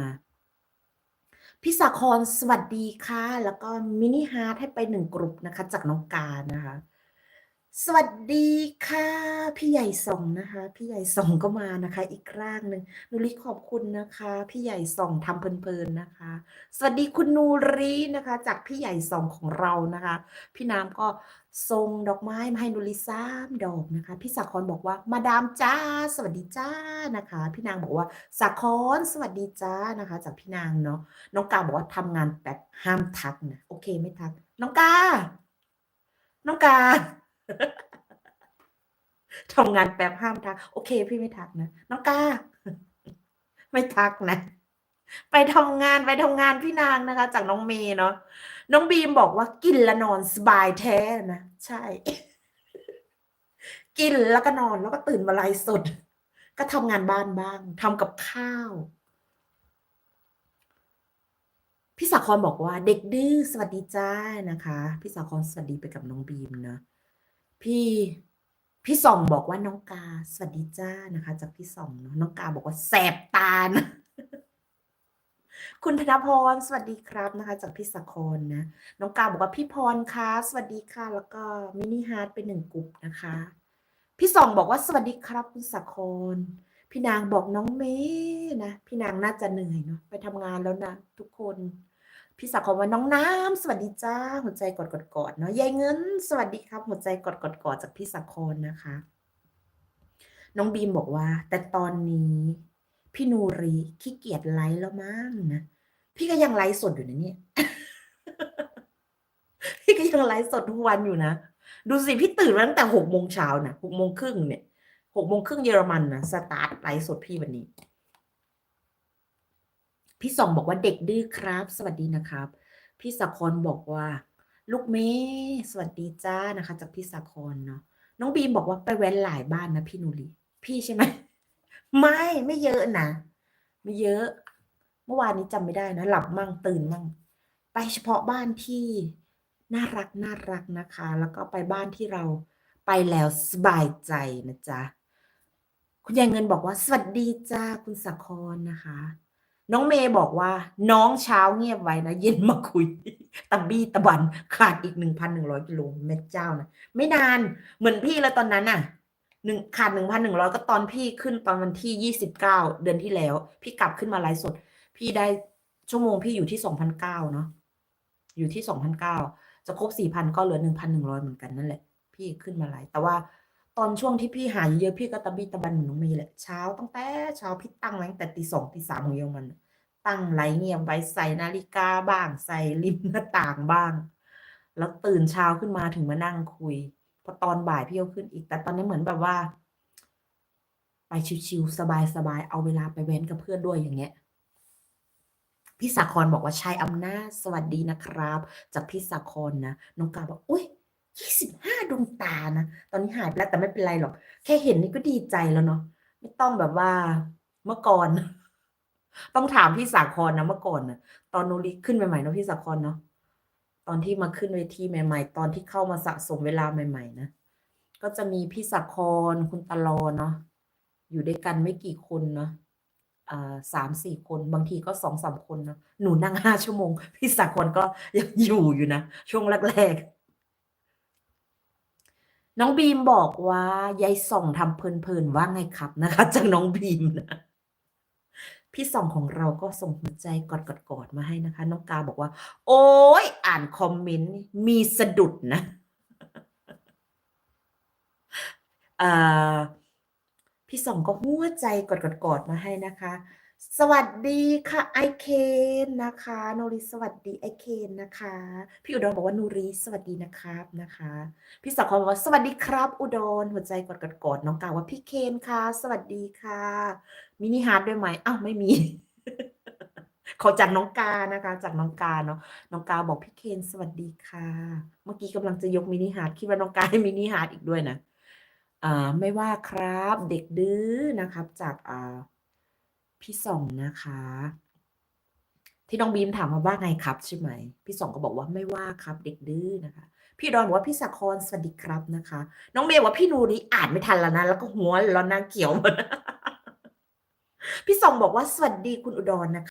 มาพี่สาครสวัสดีค่ะ แล้วก็มินิฮาร์ทให้ไปหนึ่งกลุ่มนะคะ จากน้องการนะคะ สวัสดีค่ะ พี่ใหญ่ส่องนะคะ พี่ใหญ่ส่องก็มานะคะ อีกร่างหนึ่งนูริขอบคุณนะคะ พี่ใหญ่ส่องทำเพลินๆนะคะ สวัสดีคุณนูรีนะคะ จากพี่ใหญ่ส่องของเรานะคะ พี่น้ำก็ส่งดอกไม้มาให้นูริสามดอกนะคะ พี่สาครบอกว่า มาดามจ้า สวัสดีจ้านะคะ พี่นางบอกว่าสาครสวัสดีจ้านะคะ จากพี่นางเนาะน้องกาบอกว่าทำงานแบบห้ามทักนะโอเคไม่ทัก น้องกา น้องกา ทำงานแป๊บห้ามทัก โอเค พี่ไม่ทักนะน้องกาไม่ทักนะ ไปทำงานไปทำงานพี่นางนะคะ จากน้องเมย์เนาะน้องบีมบอกว่ากินแล้วนอนสบายแท้นะใช่ กินแล้วก็นอนแล้วก็ตื่นมาไลฟ์สด ก็ทำงานบ้านบ้างทำกับข้าวพี่สาครบอกว่าเด็กดื้อสวัสดีจ้านะคะ พี่สาครสวัสดีไปกับน้องบีมนะ พี่ พี่ส่องบอกว่าน้องกา สวัสดีจ้านะคะ จากพี่ส่องเนาะน้องกาบอกว่าแสบตานะคุณธนพรสวัสดีครับนะคะ จากพี่สาครนะ น้องกาบอกว่าพี่พรคะสวัสดีค่ะ แล้วก็มินิฮาร์ดเป็นหนึ่งกลุ่มนะคะ พี่ส่องบอกว่าสวัสดีครับ คุณสาครพี่นางบอกน้องเมย์นะ พี่นางน่าจะเหนื่อยเนาะไปทำงานแล้วนะทุกคน พี่สาครว่าน้องน้ำสวัสดีจ้าหัวใจกอดกดกดเนาะยายเงิน สวัสดีครับหัวใจกอดกดกดจากพี่สาครนะคะ น้องบีมบอกว่า แต่ตอนนี้พี่นูรีขี้เกียจไลฟ์แล้วมั้งนะพี่ก็ยังไลฟ์สดอยู่นะเนี่ยพี่ก็ยังไลฟ์สดทุกวันอยู่นะดูสิพี่ตื่นมาตั้งแต่หกโมงเช้านะหกโมงครึ่งเนี่ยหกโมงครึ่งเยอรมันนะสตาร์ทไลฟ์สดพี่วันนี้ พี่ส่องบอกว่าเด็กดื้อครับ สวัสดีนะครับ พี่สาครบอกว่า ลูกเมย์สวัสดีจ้านะคะ จากพี่สาครเนาะน้องบีมบอกว่าไปแว้นหลายบ้านนะพี่นูรีพี่ใช่ไหมไม่ไม่เยอะนะไม่เยอะ เมื่อวานนี้จำไม่ได้นะ หลับมั่งตื่นมั่งไปเฉพาะบ้านที่น่ารักน่ารักนะคะ แล้วก็ไปบ้านที่เราไปแล้วสบายใจนะจ๊ะคุณยายเงินบอกว่า สวัสดีจ้าคุณสาครนะคะ น้องเมย์บอกว่า น้องเช้าเงียบไว้นะเย็นมาคุยตะบี้ตะบันขาดอีกหนึ่งพันหนึ่งร้อยกิโลแม่เจ้านะไม่นานเหมือนพี่แล้วตอนนั้นน่ะหนึ่งขาดหนึ่งพันหนึ่งร้อยก็ตอนพี่ขึ้นตอนวันที่ยี่สิบเก้าเดือนที่แล้ว พี่กลับขึ้นมาไลฟ์สด พี่ได้ชั่วโมงพี่อยู่ที่สองพันเก้าเนาะอยู่ที่สองพันเก้าจะครบสี่พันก็เหลือหนึ่งพันหนึ่งร้อยเหมือนกันนั่นแหละ พี่ขึ้นมาไลฟ์แต่ว่า ตอนช่วงที่พี่หายเยอะพี่ก็ตะบี้ตะบันเหมือนน้องมย์แหละเช้าตั้งแต่เช้าพี่ตั้งไว้ตั้งแต่ตีสองตีสามของเยอรมัน ตั้งไลเงียบไว้ใส่นาฬิกาบ้าง ใส่ริมหน้าต่างบ้าง แล้วตื่นเช้าขึ้นมาถึงมานั่งคุยพอตอนบ่ายพี่ก็ขึ้นอีก แต่ตอนนี้เหมือนแบบว่า ไปชิวๆสบายๆเอาเวลาไปเว้นกับเพื่อนด้วยอย่างเงี้ยพี่สาครบอกว่าชายอำนาจสวัสดีนะครับ จากพี่สาครนะน้องกาบอกอุ้ยยี่สิบห้า ดวงตานะ ตอนนี้หายไปแล้วแต่ไม่เป็นไรหรอก แค่เห็นนี่ก็ดีใจแล้วเนาะไม่ต้องแบบว่าเมื่อก่อน ต้องถามพี่สาครนะเมื่อก่อนนะตอนนูริขึ้นใหม่ๆเนาะพี่สาครเนาะตอนที่มาขึ้นเวทีใหม่ ๆ ตอนที่เข้ามาสะสมเวลาใหม่ ๆ นะก็จะมีพี่สาครคุณตะลอเนาะอยู่ด้วยกันไม่กี่คนเนาะอ่าสามสี่คนบางทีก็สองสามคนเนาะหนูนั่งห้าชั่วโมง พี่สาครก็ยังอยู่อยู่นะ ช่วงแรกๆ น้องบีมบอกว่ายายส่องทำเพลินๆว่าไงครับนะคะ จากน้องบีมนะพี่ส่องของเราก็ส่งหัวใจกอดๆมาให้นะคะ น้องกาบอกว่า โอ้ยอ่านคอมเมนต์มีสะดุดนะพี่ส่องก็หัวใจกอดๆมาให้นะคะ สวัสดีค่ะไอเคนนะคะโนริสวัสดีไอเคนนะคะ พี่อุดรบอกว่านูริสวัสดีนะครับนะคะ พี่สักครบอกว่าสวัสดีครับ อุดรหัวใจกอดๆๆน้องกาว่าพี่เคนค่ะ สวัสดีค่ะมินิฮาร์ดด้วยไหมอ้าวไม่มีขอจากน้องกานะคะ จากน้องกาเนาะน้องกาบอกพี่เคนสวัสดีค่ะ เมื่อกี้กำลังจะยกมินิฮาร์ดคิดว่าน้องกาให้มินิฮาร์ดอีกด้วยนะอ่าไม่ว่าครับ เด็กดื้อนะครับ จากอ่า พี่ส่องนะคะ ที่น้องบีมถามมาว่าไงครับใช่ไหม พี่ส่องก็บอกว่าไม่ว่าครับเด็กดื้อนะคะ พี่ดอนบอกว่าพี่สาครสวัสดีครับนะคะ น้องเมย์ว่าพี่นูรีอ่านไม่ทันแล้วนะแล้วก็หัวแล้วนางเขียวหมดพี่ส่องบอกว่าสวัสดีคุณอุดรนะคะ